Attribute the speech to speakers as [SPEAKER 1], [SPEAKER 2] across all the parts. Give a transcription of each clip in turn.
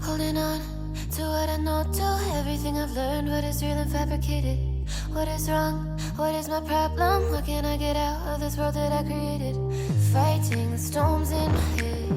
[SPEAKER 1] Holding on to what I know, to everything I've learned, what is real and fabricated. What is wrong? What is my problem? How can I get out of this world that I created? Fighting the storms in my head.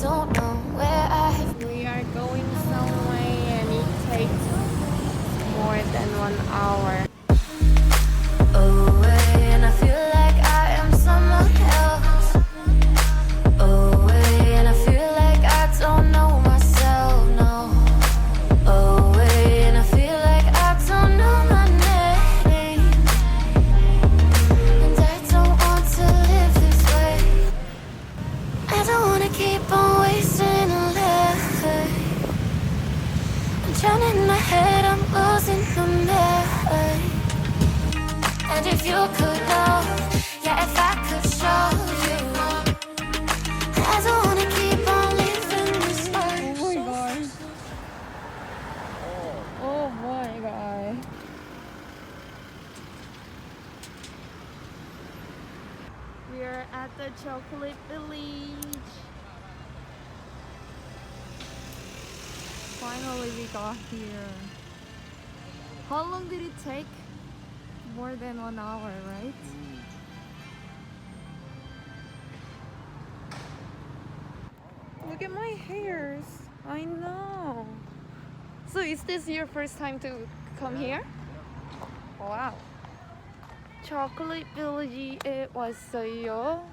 [SPEAKER 1] Don't know where I have
[SPEAKER 2] We are going somewhere and it takes more than one hour.
[SPEAKER 1] I'm drowning my head, I'm losing the mind. And if you could know, yeah, if I could show you, I don't wanna keep on living this life.
[SPEAKER 2] Oh my god. Oh my god. We are at the chocolate village. Finally we got here. How long did it take? More than one hour, right? Look at my hairs. I know. So is this your first time to come here? Wow. Chocolate Village에 왔어요.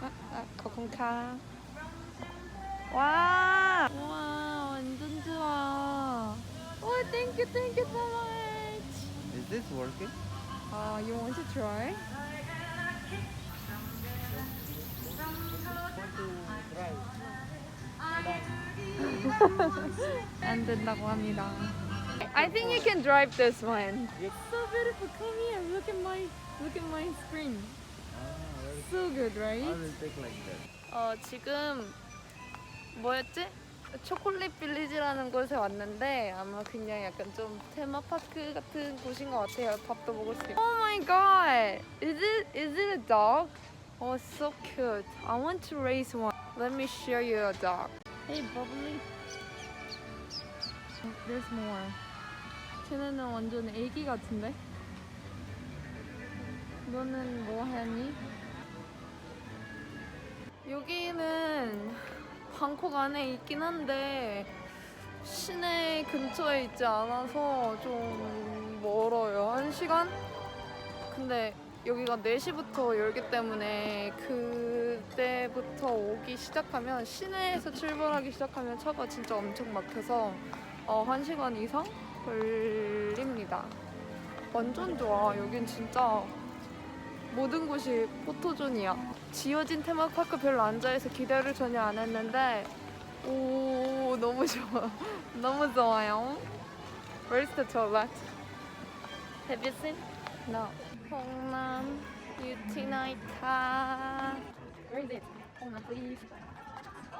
[SPEAKER 2] 아, 아, 거kon카. 와, 와, thank you, thank you so much.
[SPEAKER 3] Is this working?
[SPEAKER 2] Uh, you want to try? 안 된다고 합니다. I think you can drive this one. It's so beautiful. Come here. Look at my look at my screen. So good,
[SPEAKER 3] I
[SPEAKER 2] right?
[SPEAKER 3] will take like that.
[SPEAKER 2] 어 지금 뭐였지? 초콜릿 빌리지라는 곳에 왔는데 아마 그냥 약간 좀 테마파크 같은 곳인 것 같아요. 밥도 먹을 수 있고. Oh my god! Is it is it a dog? Oh, so cute. I want to raise one. Let me show you a dog. Hey, bubbly. There's more. 쟤네는 완전 애기 같은데? 너는 뭐 하니? 여기는 방콕 안에 있긴 한데 시내 근처에 있지 않아서 좀 멀어요. 한 시간? 근데 여기가 4시부터 열기 때문에 그때부터 오기 시작하면 시내에서 출발하기 시작하면 차가 진짜 엄청 막혀서 어, 1시간 이상 걸립니다. 완전 좋아. 여긴 진짜 모든 곳이 포토존이야. 지어진 테마파크 별로 앉아있어 기대를 전혀 안 했는데 오 너무 좋아. 너무 좋아요. Where's the toilet? Have you seen? No. 홍남 뷰티 나이타. Where is it? 홍남 please.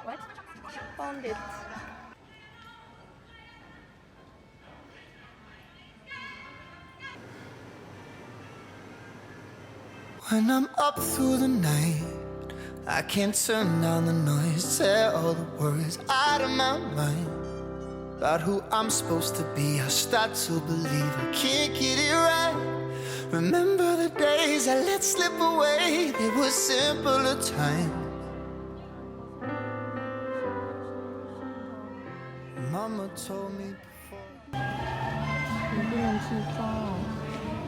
[SPEAKER 2] What? Found it.
[SPEAKER 4] When I'm up through the night, I can't turn down the noise, tear all the worries out of my mind. About who I'm supposed to be, I start to believe I can't get it right. Remember the days I let slip away, they were simpler times. Mama told me before.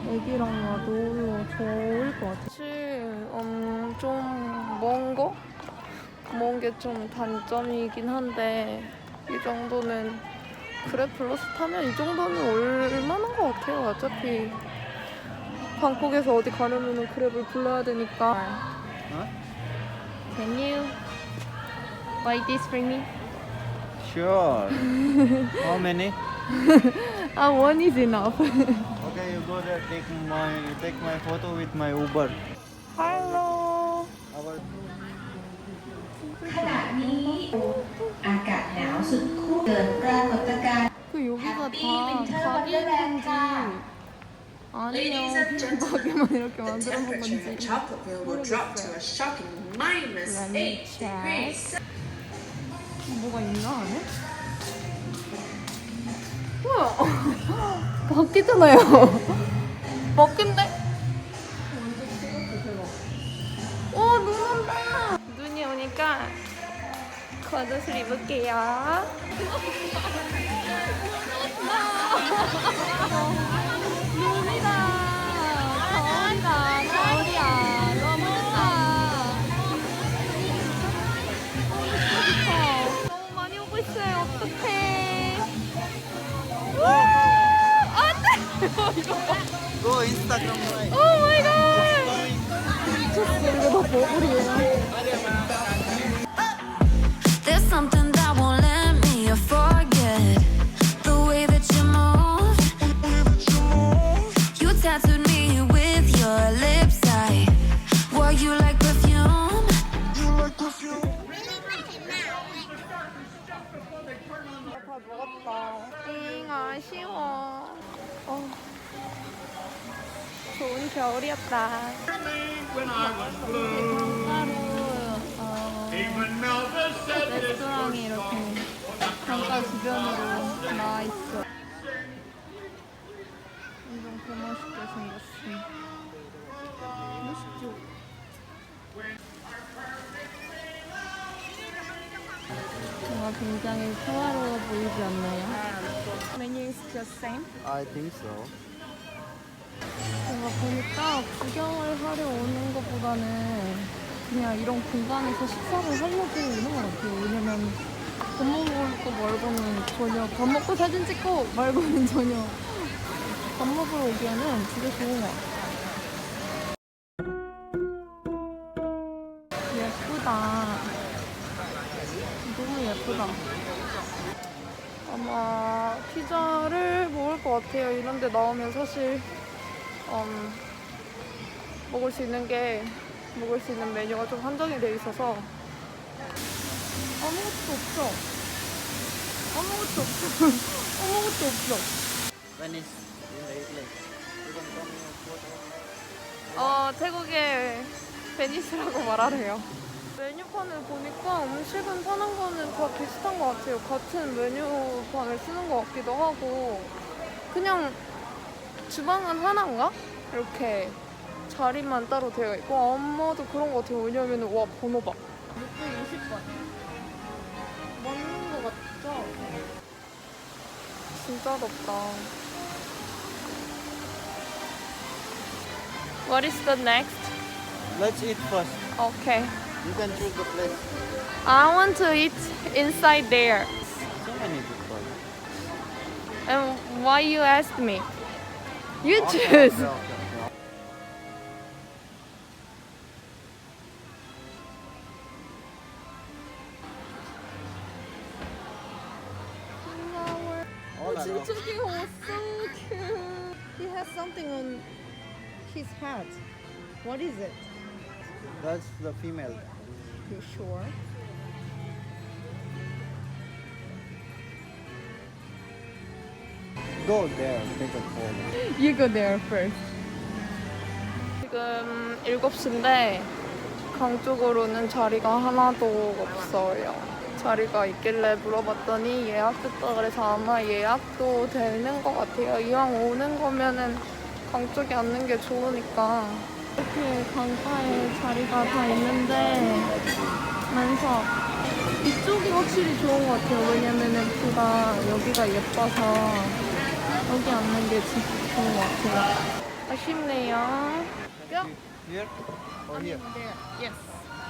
[SPEAKER 2] 애기랑 와도 좋을 것 같아. 사실 음, 좀먼 거? 먼 게 좀 단점이긴 한데 이 정도는 그래 플러스 타면 이 정도는 올만한 것 같아요. 어차피 방콕에서 어디 가려면 그랩을 불러야 되니까. Can you buy this for me?
[SPEAKER 3] Sure. How many?
[SPEAKER 2] Ah, one is enough.
[SPEAKER 3] Okay, you go there. Take my take my photo with my Uber.
[SPEAKER 2] Hello.
[SPEAKER 3] Our
[SPEAKER 5] ขณะนี้อากาศหนาวสุดขั้วเกิดปรากฏการณ์
[SPEAKER 2] 그 여기가
[SPEAKER 5] Happy
[SPEAKER 2] 다
[SPEAKER 5] Winter
[SPEAKER 2] 가게
[SPEAKER 5] Wonderland
[SPEAKER 2] 건지 아니면
[SPEAKER 6] Ladies and
[SPEAKER 2] 비빔밥에만 이렇게
[SPEAKER 6] The
[SPEAKER 2] 만들어 놓은
[SPEAKER 6] temperature in
[SPEAKER 2] 건지
[SPEAKER 6] Chocolateville will drop to a shocking minus
[SPEAKER 2] Let me
[SPEAKER 6] 8
[SPEAKER 2] check.
[SPEAKER 6] degrees.
[SPEAKER 2] 뭐가 있나 안에? 바뀌잖아요. 바뀐데? 오, 눈 온다. 눈이 오니까 겉옷을 입을게요. 我不理你 레스토랑이 이렇게 강가 주변으로 나와 있어. 완전 개멋있게 생겼어. 멋있죠? 뭔가 굉장히 평화로워 보이지 않나요? 메뉴 is just same?
[SPEAKER 3] I think so.
[SPEAKER 2] 뭔가 보니까 구경을 하려 오는 것보다는 그냥 이런 공간에서 식사를 하려고 오는 것 같아요. 왜냐면 밥 먹을 거 말고는 전혀 밥 먹고 사진 찍고 말고는 전혀 밥 먹으러 오기에는 되게 좋은 것 같아요. 예쁘다. 너무 예쁘다. 아마 피자를 먹을 것 같아요. 이런 데 나오면 사실 음, 먹을 수 있는 게 먹을 수 있는 메뉴가 좀 한정이 돼 있어서 아무것도 없어. 아무것도 없어. 아무것도 없어. 어, 태국의 베니스라고 말하래요. 메뉴판을 보니까 음식은 사는 거는 다 비슷한 것 같아요. 같은 메뉴판을 쓰는 것 같기도 하고 그냥 주방은 하나인가? 이렇게 자리만 따로 되어 있고 아마도 그런 것 같아요. 왜냐면 와 번호 봐. 620번. 맞는 것 같죠? 진짜 덥다. What is the next?
[SPEAKER 3] Let's eat first.
[SPEAKER 2] Okay.
[SPEAKER 3] You can choose the place.
[SPEAKER 2] I want to eat inside there.
[SPEAKER 3] So many people.
[SPEAKER 2] And why you asked me? You choose.
[SPEAKER 3] Okay.
[SPEAKER 2] 귀여워. So cute. He has something on his hat. What is it?
[SPEAKER 3] That's the female.
[SPEAKER 2] You sure?
[SPEAKER 3] Go there, take a photo.
[SPEAKER 2] You go there first. 지금 7시인데 강 쪽으로는 자리가 하나도 없어요. 자리가 있길래 물어봤더니 예약됐다 그래서 아마 예약도 되는 것 같아요. 이왕 오는 거면은 강 쪽에 앉는 게 좋으니까. 이렇게 강가에 자리가 다 있는데 면서 이쪽이 확실히 좋은 것 같아요. 왜냐면은 뷰가 여기가 예뻐서 여기 앉는 게 진짜 좋은 것 같아요. 아쉽네요. 뿅.
[SPEAKER 3] Here or here?
[SPEAKER 2] Yes.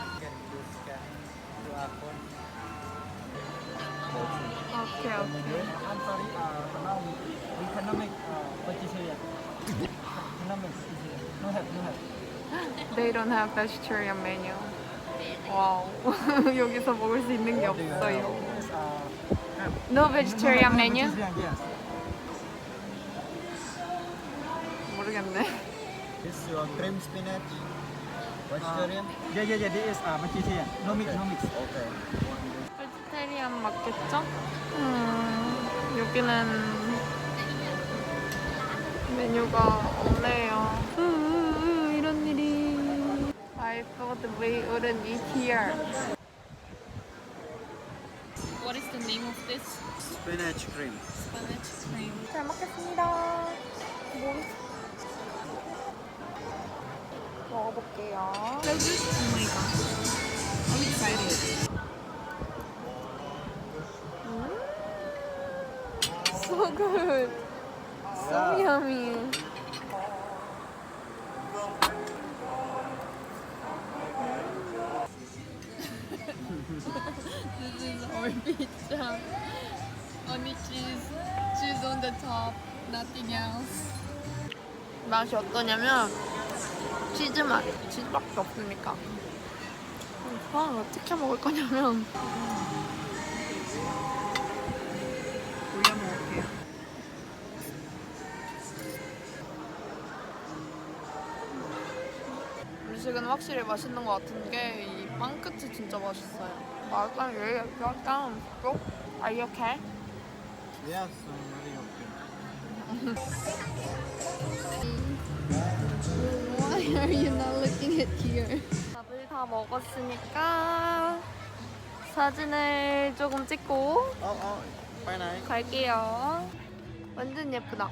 [SPEAKER 3] You can use scan QR code.
[SPEAKER 2] 오케이, 오케이.
[SPEAKER 6] I'm sorry, uh, for now we, we cannot make uh, purchase here. cannot make purchase here. No have, no have.
[SPEAKER 2] They don't have vegetarian menu. 와우. 여기서 먹을 수 있는 게 없어요.
[SPEAKER 6] Yes, uh,
[SPEAKER 2] No vegetarian
[SPEAKER 6] no
[SPEAKER 2] menu?
[SPEAKER 6] vegetarian, yes.
[SPEAKER 2] 모르겠네.
[SPEAKER 3] This your cream spinach. Vegetarian.
[SPEAKER 6] Yeah, yeah, yeah, this is uh, vegetarian. No mix, no mix.
[SPEAKER 3] Okay.
[SPEAKER 2] 베지테리안 맞겠죠? 음, 여기는 메뉴가 없네요. 으, 으, 으, 이런 일이. I thought we wouldn't eat here. the name of this
[SPEAKER 3] Spinach cream.
[SPEAKER 2] spinach cream? 잘 먹겠습니다. 뭐? 먹어볼게요. Oh my god. I'm excited. So good. So yummy. this is our pizza. Only cheese, cheese on the top, nothing else. 맛이 어떠냐면 치즈 맛, 치즈밖에 없으니까. 그럼 어떻게 먹을 거냐면 음식은 확실히 맛있는 것 같은 게 이 빵 끝이 진짜 맛있어요. 약간 얘 약간 꼭 Are you okay?
[SPEAKER 3] Yes, I'm very okay.
[SPEAKER 2] Why are you not looking at here? 밥을 다 먹었으니까 사진을 조금 찍고
[SPEAKER 3] Oh, oh, bye night.
[SPEAKER 2] 갈게요. 완전 예쁘다.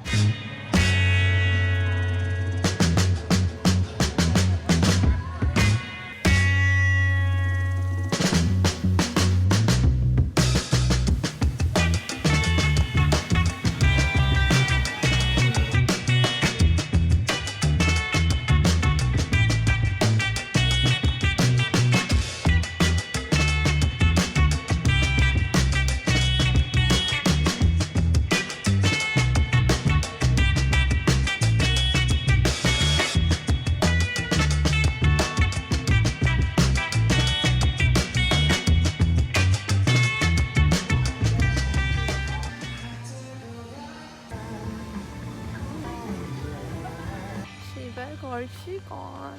[SPEAKER 2] 갈 시간.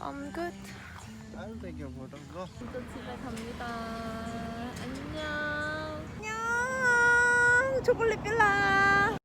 [SPEAKER 2] I'm good.
[SPEAKER 3] I'll take your photo. Go.
[SPEAKER 2] 또 집에 갑니다. 안녕. 안녕. 초콜릿 빌라.